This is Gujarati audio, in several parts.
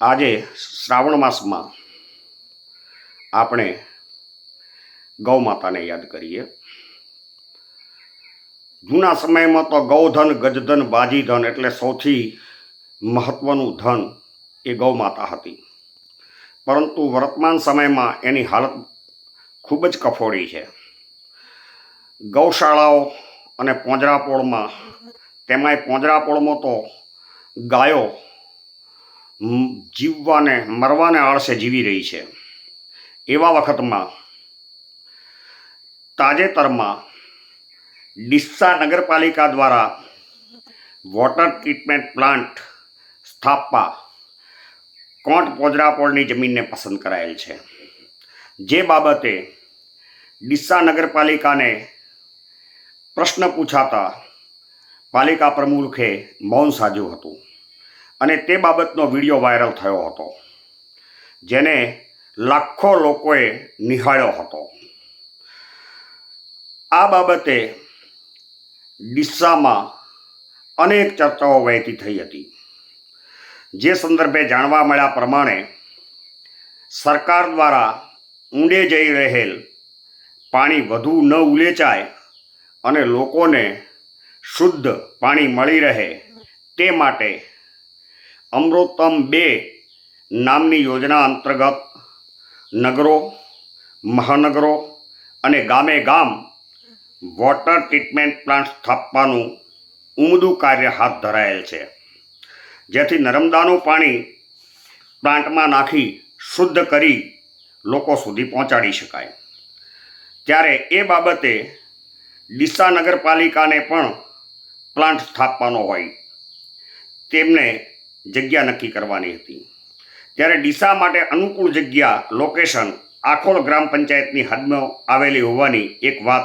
આજે શ્રાવણ માસમાં આપણે ગૌ માતાને યાદ કરીએ. જૂના સમયમાં તો ગૌધન ગજધન બાજીધન એટલે સૌથી મહત્વનું ધન એ ગૌ માતા હતી. પરંતુ વર્તમાન સમયમાં એની હાલત ખૂબ જ કફોડી છે. ગૌશાળાઓ અને પોંજરાપોળમાં, તેમાંય પોંજરાપોળમાં તો ગાયો જીવવાને, મરવાને આળસે જીવી રહી છે. એવા વખતમાં તાજેતરમાં ડિસ્સા નગરપાલિકા દ્વારા વોટર ટ્રીટમેન્ટ પ્લાન્ટ સ્થાપવા કોટ પોજરાપોળની જમીનને પસંદ કરાયેલ છે. જે બાબતે ડિસ્સા નગરપાલિકાને પ્રશ્ન પૂછાતા પાલિકા પ્રમુખે મૌન સાજ્યું હતું. અને તે બાબતનો વીડિયો વાયરલ થયો હતો, જેને લાખો લોકોએ નિહાળ્યો હતો. આ બાબતે ડિસ્સામાં અનેક ચર્ચાઓ વહેતી થઈ હતી. જે સંદર્ભે જાણવા મળ્યા પ્રમાણે, સરકાર દ્વારા ઊંડે જઈ રહેલ પાણી વધુ ન ઉલેચાય અને લોકોને શુદ્ધ પાણી મળી રહે તે માટે અમૃતમ બે નામની યોજના અંતર્ગત નગરો, મહાનગરો અને ગામે ગામ વોટર ટ્રીટમેન્ટ પ્લાન્ટ સ્થાપવાનું ઉમદું કાર્ય હાથ ધરાયેલ છે. જેથી નર્મદાનું પાણી પ્લાન્ટમાં નાખી શુદ્ધ કરી લોકો સુધી પહોંચાડી શકાય. ત્યારે એ બાબતે ડીસા નગરપાલિકાને પણ પ્લાન્ટ સ્થાપવાનો હોય. તેમને જગ્યા નક્કી કરવાની હતી. ત્યારે ડીસા માટે અનુકૂળ જગ્યા લોકેશન આખોળ ગ્રામ પંચાયતની હદમાં આવેલી હોવાની એક વાત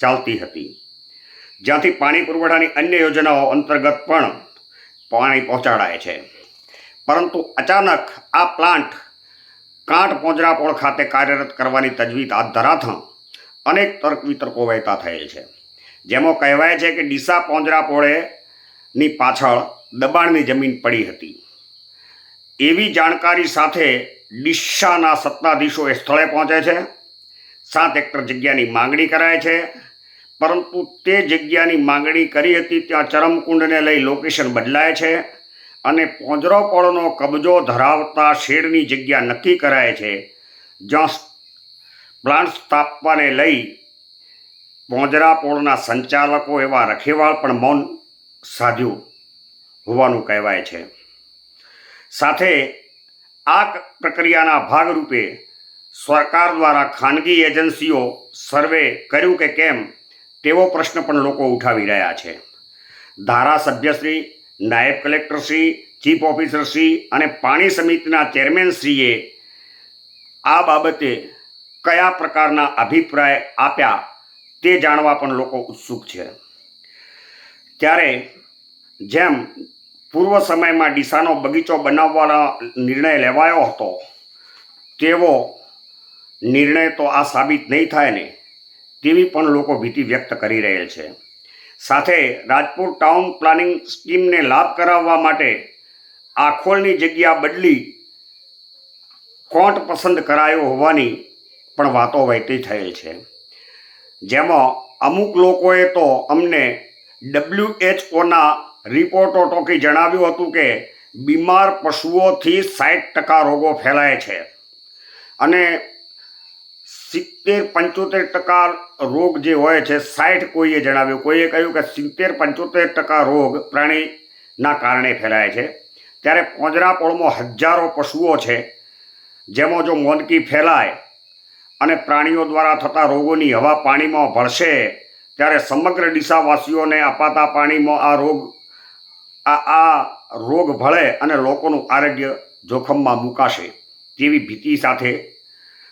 ચાલતી હતી. જ્યાંથી પાણી પુરવઠાની અન્ય યોજનાઓ અંતર્ગત પણ પાણી પહોંચાડાય છે. પરંતુ અચાનક આ પ્લાન્ટ કાંઠ પોંજરાપોળ ખાતે કાર્યરત કરવાની તજવીજ હાથ ધરાતા અનેક તર્ક વિતર્કો વહેતા થયેલ છે. જેમાં કહેવાય છે કે ડીસા પોંજરાપોળેની પાછળ દબાણની જમીન પડી હતી. એવી જાણકારી સાથે ડિશાના સત્તાધીશો એ સ્થળે પહોંચે છે. સાત હેક્ટર જગ્યાની માંગણી કરાય છે. પરંતુ તે જગ્યાની માંગણી કરી હતી ત્યાં ચરમકુંડને લઈ લોકેશન બદલાય છે અને પોંજરોપળનો કબજો ધરાવતા શેડની જગ્યા નક્કી કરાય છે. જ્યાં પ્લાન્ટ સ્થાપવાને લઈ પોંજરાપોળના સંચાલકો એવા રખેવાળ પણ મૌન સાધ્યું હોવાનું કહેવાય છે. સાથે આ પ્રક્રિયાના ભાગરૂપે સરકાર દ્વારા ખાનગી એજન્સીઓ સર્વે કર્યું કે કેમ તેવો પ્રશ્ન પણ લોકો ઉઠાવી રહ્યા છે. ધારાસભ્યશ્રી, નાયબ કલેક્ટરશ્રી, ચીફ ઓફિસરશ્રી અને પાણી સમિતિના ચેરમેનશ્રીએ આ બાબતે કયા પ્રકારના અભિપ્રાય આપ્યા તે જાણવા પણ લોકો ઉત્સુક છે. ત્યારે જેમ પૂર્વ સમયમાં ડીસાનો બગીચો બનાવવાનો નિર્ણય લેવાયો હતો, તેવો નિર્ણય તો આ સાબિત નહીં થાય ને, તેવી પણ લોકો ભીતિ વ્યક્ત કરી રહેલ છે. સાથે રાજપુર ટાઉન પ્લાનિંગ સ્કીમને લાભ કરાવવા માટે આખોલની જગ્યા બદલી કોટ પસંદ કરાયો હોવાની પણ વાતો વહેતી થયેલ છે. જેમાં અમુક લોકોએ તો અમને ડબ્લ્યુએચઓના રિપોર્ટો ટોકી જણાવ્યું હતું કે બીમાર પશુઓથી સાઠ ટકા રોગો ફેલાય છે. અને સિત્તેર પંચોતેર ટકા રોગ જે હોય છે, સાઠ કોઈએ જણાવ્યું? કોઈએ કહ્યું કે સિત્તેર પંચોતેર ટકા રોગ પ્રાણીના કારણે ફેલાય છે. ત્યારે પોંજરાપોળમાં હજારો પશુઓ છે, જેમાં જો મોંદકી ફેલાય અને પ્રાણીઓ દ્વારા થતા રોગોની હવા પાણીમાં ભળશે ત્યારે સમગ્ર ડીસાવાસીઓને અપાતા પાણીમાં આ રોગ, આ આ રોગ ભળે અને લોકોનું આરોગ્ય જોખમમાં મુકાશે તેવી ભીતિ સાથે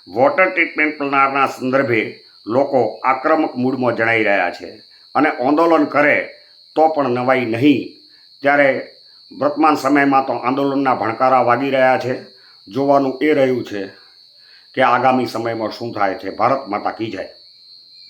વોટર ટ્રીટમેન્ટ પ્લાન્ટના સંદર્ભે લોકો આક્રમક મૂડમાં જણાઈ રહ્યા છે અને આંદોલન કરે તો પણ નવાઈ નહીં. ત્યારે વર્તમાન સમયમાં તો આંદોલનના ભણકારા વાગી રહ્યા છે. જોવાનું એ રહ્યું છે કે આગામી સમયમાં શું થાય છે? ભારત માતા કી જાય.